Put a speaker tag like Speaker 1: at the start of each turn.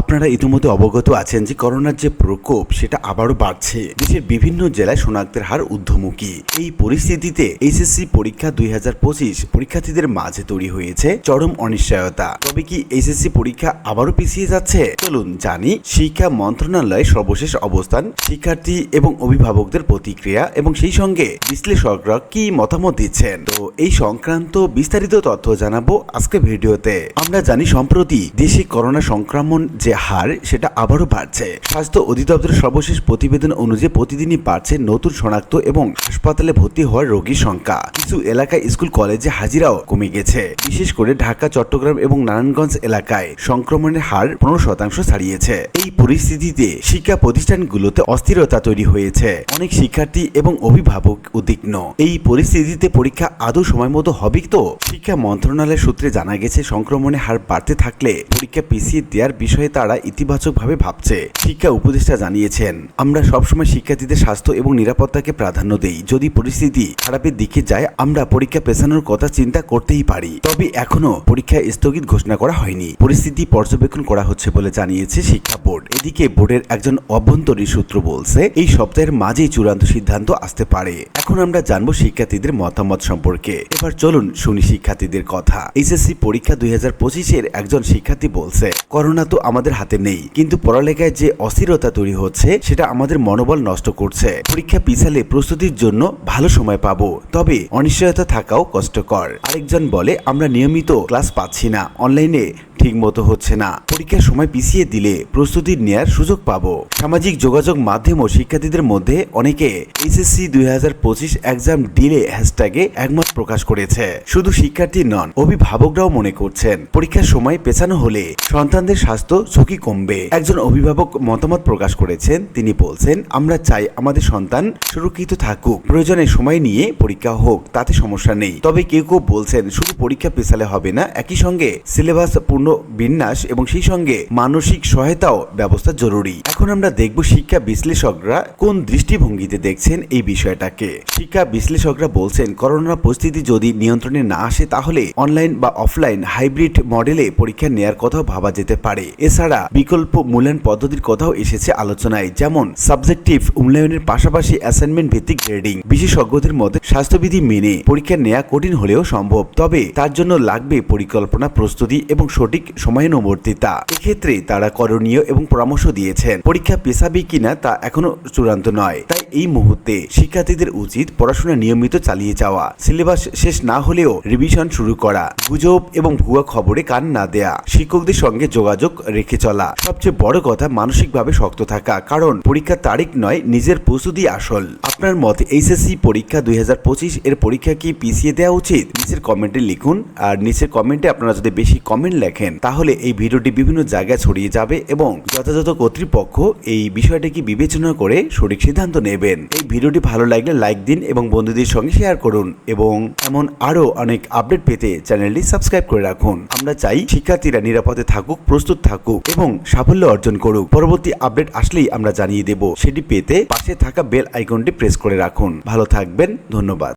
Speaker 1: আপনারা ইতিমধ্যে অবগত আছেন যে করোনার যে প্রকোপ, সেটা আবারও বাড়ছে। দেশের বিভিন্ন জেলায় শনাক্তের হার ঊর্ধ্বমুখী। এই পরিস্থিতিতে এইচএসসি পরীক্ষা দুই হাজার পঁচিশ পরীক্ষার্থীদের মাঝে তৈরি হয়েছে চরম অনিশ্চয়তা। তবে কি এইচএসসি পরীক্ষা আবারও পিছিয়ে যাচ্ছে? চলুন জানি। শিক্ষা মন্ত্রণালয়ের সর্বশেষ অবস্থান, শিক্ষার্থী এবং অভিভাবকদের প্রতিক্রিয়া এবং সেই সঙ্গে বিশ্লেষকরা কি মতামত দিচ্ছেন? তো এই সংক্রান্ত বিস্তারিত তথ্য জানাব আজকে ভিডিওতে। আমরা জানি, সম্প্রতি দেশে করোনা সংক্রমণ যে হার, সেটা আবারও বাড়ছে। স্বাস্থ্য অধিদপ্তরের সর্বশেষ প্রতিবেদন অনুযায়ী প্রতিদিনই বাড়ছে নতুন শনাক্ত এবং হাসপাতালে ভর্তি হওয়ার রোগীর সংখ্যা। কিছু এলাকায় স্কুল, কলেজে হাজিরাও কমে গেছে। বিশেষ করে ঢাকা, চট্টগ্রাম এবং নারায়ণগঞ্জ এলাকায় সংক্রমণের হার পনেরো শতাংশ ছাড়িয়েছে। এই পরিস্থিতিতে শিক্ষা প্রতিষ্ঠানগুলোতে অস্থিরতা তৈরি হয়েছে। অনেক শিক্ষার্থী এবং অভিভাবক উদ্বিগ্ন। এই পরিস্থিতিতে পরীক্ষা আদৌ সময় মতো হবে তো? শিক্ষা মন্ত্রণালয়ের সূত্রে জানা গেছে, সংক্রমণের হার বাড়তে থাকলে পরীক্ষা পিছিয়ে দেওয়ার বিষয়ে তারা ইতিবাচকভাবে ভাবছে। শিক্ষা উপদেষ্টা জানিয়েছেন, আমরা সবসময় শিক্ষার্থীদের স্বাস্থ্য এবং নিরাপত্তাকে প্রাধান্য দেই। যদি পরিস্থিতি খারাপের দিকে যায়, আমরা পরীক্ষা পেছানোর কথা চিন্তা করতেই পারি। তবে এখনও পরীক্ষা স্থগিত ঘোষণা করা হয়নি। পরিস্থিতি পর্যবেক্ষণ করা হচ্ছে বলে জানিয়েছে শিক্ষা বোর্ড। এদিকে বোর্ডের একজন অভ্যন্তরীণ সূত্র বলছে, এই সপ্তাহের মাঝেই চূড়ান্ত সিদ্ধান্ত আসতে পারে। এখন আমরা জানব শিক্ষার্থীদের মতামত সম্পর্কে। এবার চলুন শুনি শিক্ষার্থীদের কথা। এইচএসসি পরীক্ষা দুই হাজার পঁচিশের একজন শিক্ষার্থী বলছে, করোনা তো আমাদের হাতে নেই। কিন্তু পড়ালেখায় যে অস্থিরতা তৈরি হচ্ছে, সেটা আমাদের মনোবল নষ্ট করছে। পরীক্ষা পিছালে প্রস্তুতির জন্য ভালো সময় পাবো। তবে অনিশ্চয়তা থাকাও কষ্টকর। আরেকজন বলে, আমরা নিয়মিত ক্লাস পাচ্ছি না। অনলাইনে ঠিক মতো হচ্ছে না। পরীক্ষার সময় পিছিয়ে দিলে প্রস্তুতি নেয়ার সুযোগ পাবো। সামাজিক যোগাযোগ মাধ্যমও শিক্ষার্থীদের মধ্যে অনেকে এইচএসসি দুই হাজার পঁচিশ এক্সাম ডিলে হ্যাশট্যাগে একমত প্রকাশ করেছে। শুধু শিক্ষার্থী নন, অভিভাবকরাও মনে করছেন, পরীক্ষার সময় পেছানো হলে সন্তানদের স্বাস্থ্য ঝুঁকি কমবে। একজন অভিভাবক মতামত প্রকাশ করেছেন, তিনি বলছেন, আমরা চাই আমাদের সন্তান সুরক্ষিত থাকুক। প্রয়োজনে সময় নিয়ে পরীক্ষা হোক, তাতে সমস্যা নেই। তবে কেউ কেউ বলছেন, শুধু পরীক্ষা পেছালে হবে না, একই সঙ্গে সিলেবাস পূর্ণ বিন্যাস এবং সেই সঙ্গে মানসিক সহায়তাও ব্যবস্থা জরুরি। এখন আমরা দেখব শিক্ষা বিশ্লেষকরা কোন দৃষ্টিভঙ্গিতে দেখছেন এই বিষয়টাকে। শিক্ষা বিশ্লেষকরা বলছেন, করোনা পরিস্থিতি যদি নিয়ন্ত্রণে না আসে, তাহলে অনলাইন বা অফলাইন হাইব্রিড মডেলে পরীক্ষা নেয়ার কথাও ভাবা যেতে পারে। এছাড়া বিকল্প মূল্যায়ন পদ্ধতির কথাও এসেছে আলোচনায়, যেমন সাবজেক্টিভ মূল্যায়নের পাশাপাশি অ্যাসাইনমেন্ট ভিত্তিক গ্রেডিং বিশেষজ্ঞদের মধ্যে স্বাস্থ্যবিধি মেনে পরীক্ষা নেওয়া কঠিন হলেও সম্ভব, তবে তার জন্য লাগবে পরিকল্পনা প্রস্তুতি এবং সঠিক সময়ানুবর্তিতা। এক্ষেত্রে তারা করণীয় এবং পরামর্শ দিয়েছেন, পরীক্ষা পেশাবে কিনা তা এখনও চূড়ান্ত নয়। তাই এই মুহূর্তে শিক্ষার্থীদের উচিত পড়াশোনা নিয়মিত চালিয়ে যাওয়া, সিলেবাস শেষ না হলেও রিভিশন শুরু করা, গুজব এবং ভুয়া খবরে কান না দেয়া, শিক্ষকদের সঙ্গে যোগাযোগ রেখে চলা। সবচেয়ে বড় কথা মানসিকভাবে শক্ত থাকা, কারণ পরীক্ষার তারিখ নয়, নিজের প্রস্তুতি আসল। আপনার মতে এইচএসসি পরীক্ষা দুই হাজার পঁচিশ এর পরীক্ষা কি পিছিয়ে দেওয়া উচিত? নিচের কমেন্টে লিখুন, আর নিচের কমেন্টে আপনারা যদি বেশি কমেন্ট লেখেন তাহলে এই ভিডিওটি বিভিন্ন জায়গায় ছড়িয়ে যাবে এবং যথাযথ কর্তৃপক্ষ এই বিষয়টিকে বিবেচনা করে সঠিক সিদ্ধান্ত নেবেন। এই ভিডিওটি ভালো লাগলে লাইক দিন এবং বন্ধুদের সঙ্গে শেয়ার করুন এবং এমন আরও অনেক আপডেট পেতে চ্যানেলটি সাবস্ক্রাইব করে রাখুন। আমরা চাই শিক্ষার্থীরা নিরাপদে থাকুক, প্রস্তুত থাকুক এবং সাফল্য অর্জন করুক। পরবর্তী আপডেট আসলেই আমরা জানিয়ে দেব। সেটি পেতে পাশে থাকা বেল আইকনটি প্রেস করে রাখুন। ভালো থাকবেন, ধন্যবাদ।